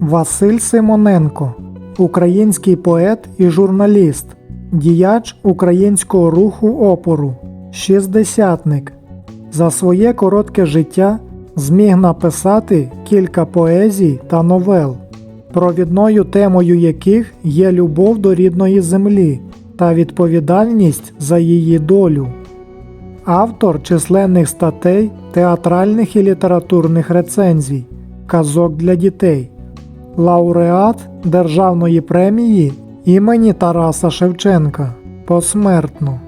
Василь Симоненко, український поет і журналіст, діяч українського руху опору, шістдесятник. За своє коротке життя зміг написати кілька поезій та новел, провідною темою яких є любов до рідної землі та відповідальність за її долю. Автор численних статей, театральних і літературних рецензій, казок для дітей, лауреат Державної премії імені Тараса Шевченка посмертно.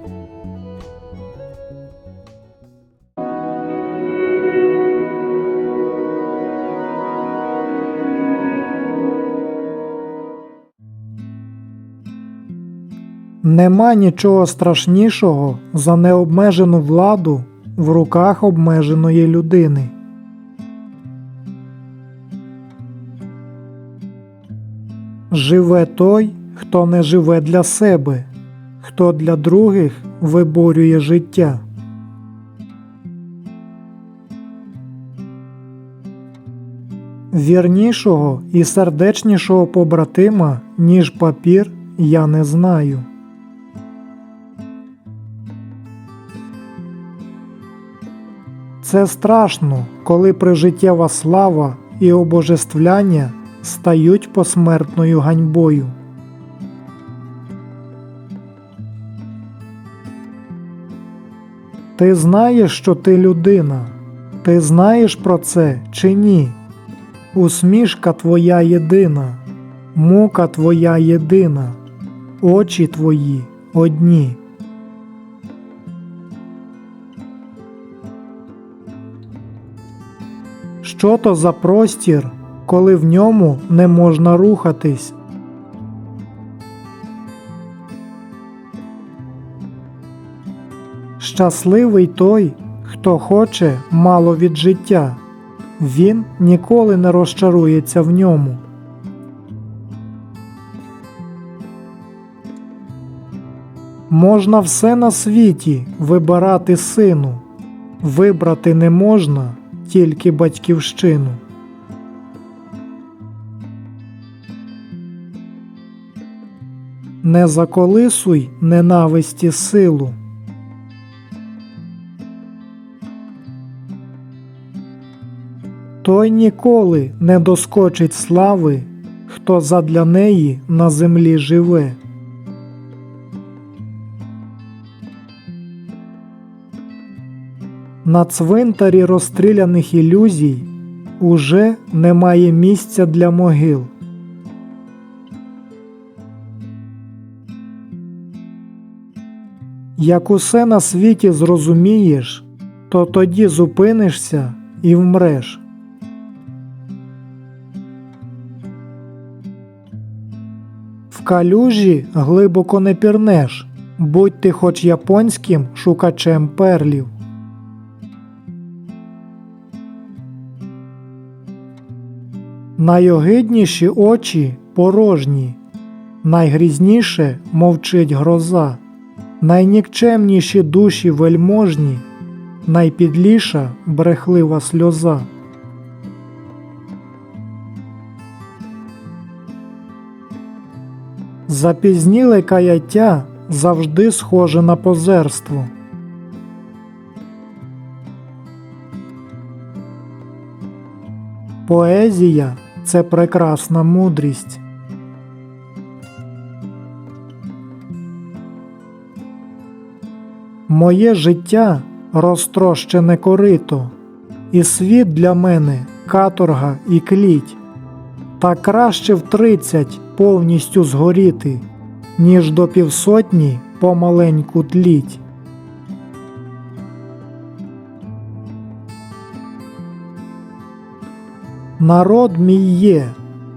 Нема нічого страшнішого за необмежену владу в руках обмеженої людини. Живе той, хто не живе для себе, хто для других виборює життя. Вірнішого і сердечнішого побратима, ніж папір, я не знаю. Це страшно, коли прижиттєва слава і обожествляння стають посмертною ганьбою. Ти знаєш, що ти людина, ти знаєш про це чи ні? Усмішка твоя єдина, мука твоя єдина, очі твої одні. Що то за простір, коли в ньому не можна рухатись? Щасливий той, хто хоче мало від життя, він ніколи не розчарується в ньому. Можна все на світі вибирати сину, вибрати не можна тільки батьківщину. Не заколисуй ненависті силу. Той ніколи не доскочить слави, хто задля неї на землі живе. На цвинтарі розстріляних ілюзій уже немає місця для могил. Як усе на світі зрозумієш, то тоді зупинишся і вмреш. В калюжі глибоко не пірнеш, будь ти хоч японським шукачем перлів. Найогидніші очі порожні, найгрізніше мовчить гроза, найнікчемніші душі вельможні, найпідліша брехлива сльоза. Запізніле каяття завжди схоже на позерство. Поезія це прекрасна мудрість. Моє життя розтрощене корито, і світ для мене каторга і кліть, та краще в тридцять повністю згоріти, ніж до півсотні помаленьку тліть. Народ мій є,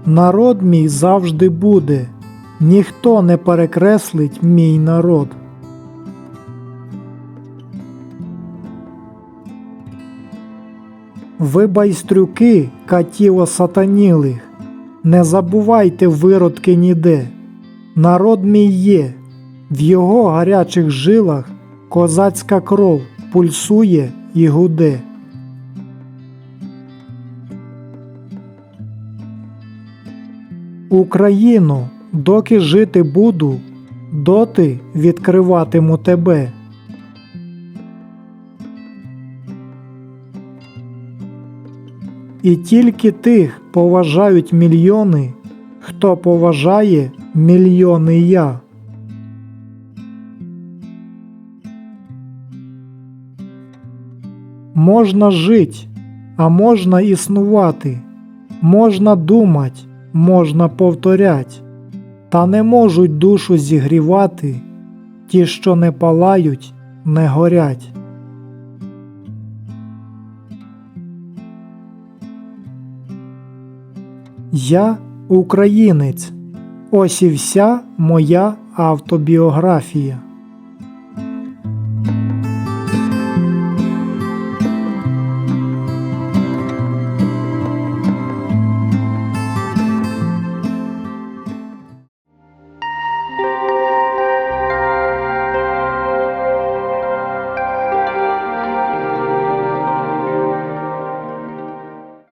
народ мій завжди буде, ніхто не перекреслить мій народ. Ви байстрюки, катів осатанілих, не забувайте виродки ніде. Народ мій є, в його гарячих жилах козацька кров пульсує і гуде. Україно, доки жити буду, доти відкриватиму тебе. І тільки тих поважають мільйони, хто поважає мільйони я. Можна жить, а можна існувати, можна думать, можна повторять, та не можуть душу зігрівати, ті, що не палають, не горять. Я українець. Ось і вся моя автобіографія.